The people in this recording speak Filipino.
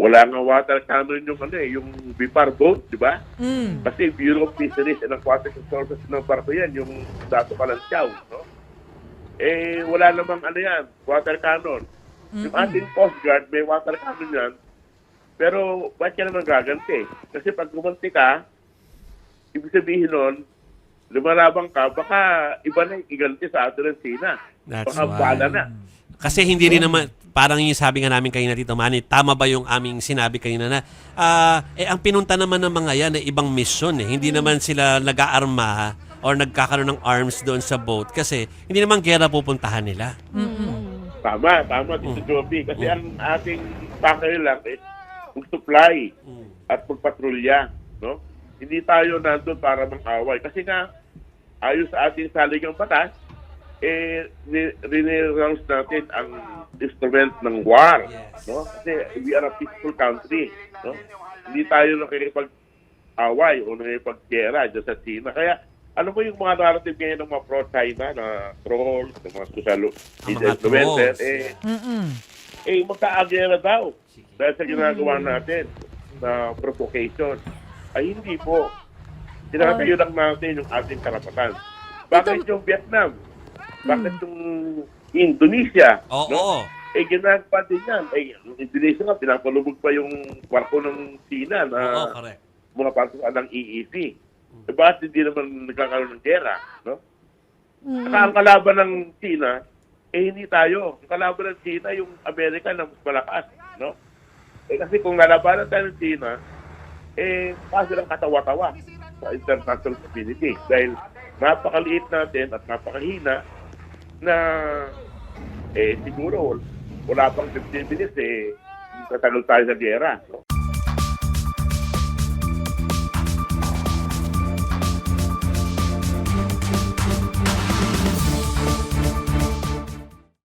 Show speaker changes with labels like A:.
A: wala nga water cannon yung ano eh, yung BIPAR boat, di ba?
B: Mm.
A: Kasi Bureau of Fisheries and Aquatic Resources ng barko yan, yung dato Kalansiaw, no? Eh, wala namang ano yan, water cannon. Yung ating Coast Guard, may water cannon yan, pero ba't ka naman gaganti? Kasi pag gumanti ka, ibig sabihin nun, lumalabang ka, baka iba na yung iganti sa atin ng Sina.
C: That's
A: baka
C: why.
A: bala na.
C: Kasi hindi rin naman, parang yung sabi nga namin kanina Tito Manny, tama ba yung aming sinabi kanina na, ah, eh ang pinunta naman ng mga yan ay ibang mission eh. Hindi naman sila nag-aarma or nagkakaroon ng arms doon sa boat kasi hindi naman gera pupuntahan nila.
A: Tama, tama, Tito Joby. Kasi ang ating pakay lang is mag-supply at magpatrolya. No? Hindi tayo nandun para mang-away. Kasi nga, ayos sa ating saligang batas, eh, rinirrouse natin ang instrument ng war. No? Kasi we are a peaceful country. No? Hindi tayo nakikipag-away o nakikipag-gera dyan sa China. Kaya, ano mo yung mga narrative ngayon ng mga pro-China na trolls, ng mga social
C: Ang mga
A: influencer,
C: trolls.
A: eh,
B: Mm-mm.
A: eh, magkaagera daw dahil sa ginagawa natin na provocation. Ay, hindi po. Tinatayo lang natin yung ating karapatan. Bakit yung Vietnam? Bakit yung Indonesia?
C: Oo.
A: No? Eh, ginagawa din yan. Eh, yung Indonesia nga, pinapalubog pa yung kwarto ng China na
C: Oo, correct.
A: mga patukan ng EEP. Eh, bakit hindi naman nagkakaroon ng gera? No? Saka ang kalaban ng China, eh hindi tayo. Ang kalaban ng China, yung Amerika na mas malakas. No? Eh kasi kung lalabanan tayo ng China, eh kasi lang katawa-tawa sa international community. Dahil napakaliit natin at napakahina na eh siguro wala pang 15 minutes eh tatagal tayo sa gera.